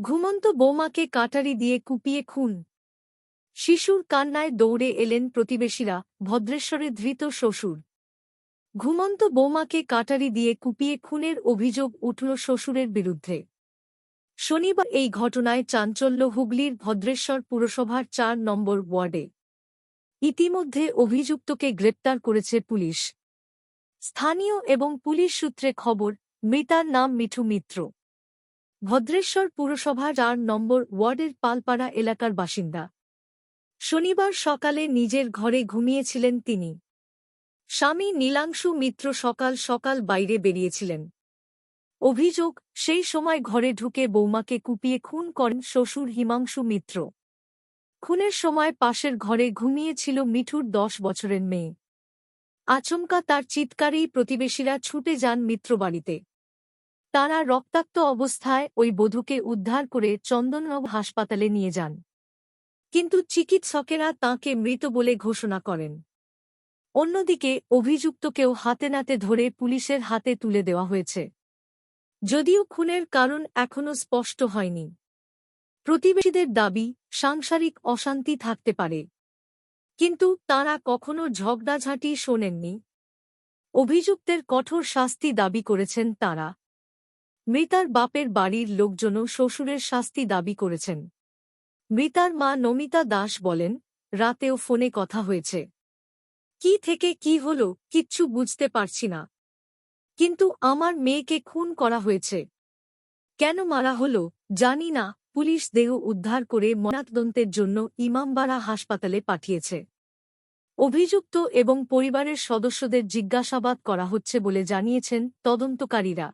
ঘুমন্ত বৌমাকে কাটারি দিয়ে কুপিয়ে খুন। শিশুর কান্নায় দৌড়ে এলেন প্রতিবেশীরা ভদ্রেশ্বরে ধৃত শ্বশুর। ঘুমন্ত বৌমাকে কাটারি দিয়ে কুপিয়ে খুনের অভিযোগ উঠল শ্বশুরের বিরুদ্ধে। শনিবার এই ঘটনায় চাঞ্চল্য হুগলির ভদ্রেশ্বর পুরসভার চার নম্বর ওয়ার্ডে। ইতিমধ্যে অভিযুক্তকে গ্রেপ্তার করেছে পুলিশ। স্থানীয় এবং পুলিশ সূত্রে খবর, মৃতার নাম মিঠু মিত্র। ভদ্রেশ্বর পুরসভার চার নম্বর ওয়ার্ডের পালপাড়া এলাকার বাসিন্দা। শনিবার সকালে নিজের ঘরে ঘুমিয়েছিলেন তিনি। স্বামী নীলাংশু মিত্র সকাল সকাল বাইরে বেরিয়েছিলেন। অভিযোগ, সেই সময় ঘরে ঢুকে বৌমাকে কুপিয়ে খুন করেন শ্বশুর হিমাংশু মিত্র। খুনের সময় পাশের ঘরে ঘুমিয়েছিল মিঠুর দশ বছরের মেয়ে। আচমকা তার চিৎকারেই প্রতিবেশীরা ছুটে যান মিত্রবাড়িতে তারা রক্তাক্ত অবস্থায় ওই বধূকে উদ্ধার করে চন্দননব হাসপাতালে নিয়ে যান। কিন্তু চিকিৎসকেরা তাঁকে মৃত বলে ঘোষণা করেন। অন্যদিকে অভিযুক্তকেও হাতে নাতে ধরে পুলিশের হাতে তুলে দেওয়া হয়েছে। যদিও খুনের কারণ এখনও স্পষ্ট হয়নি। প্রতিবেশীদের দাবি, সাংসারিক অশান্তি থাকতে পারে। কিন্তু তাঁরা কখনো ঝগড়াঝাঁটি শোনেননি। অভিযুক্তের কঠোর শাস্তি দাবি করেছেন তাঁরা। মৃতার বাপের বাড়ির লোকজনও শ্বশুরের শাস্তি দাবি করেছেন। মৃতার মা নমিতা দাস বলেন, রাতেও ফোনে কথা হয়েছে। কি থেকে কি হল কিচ্ছু বুঝতে পারছি না। কিন্তু আমার মেয়েকে খুন করা হয়েছে। কেন মারা হল জানি না, পুলিশ দেহ উদ্ধার করে ময়নাতদন্তের জন্য ইমামবাড়া হাসপাতালে পাঠিয়েছে। অভিযুক্ত এবং পরিবারের সদস্যদের জিজ্ঞাসাবাদ করা হচ্ছে বলে জানিয়েছেন তদন্তকারীরা।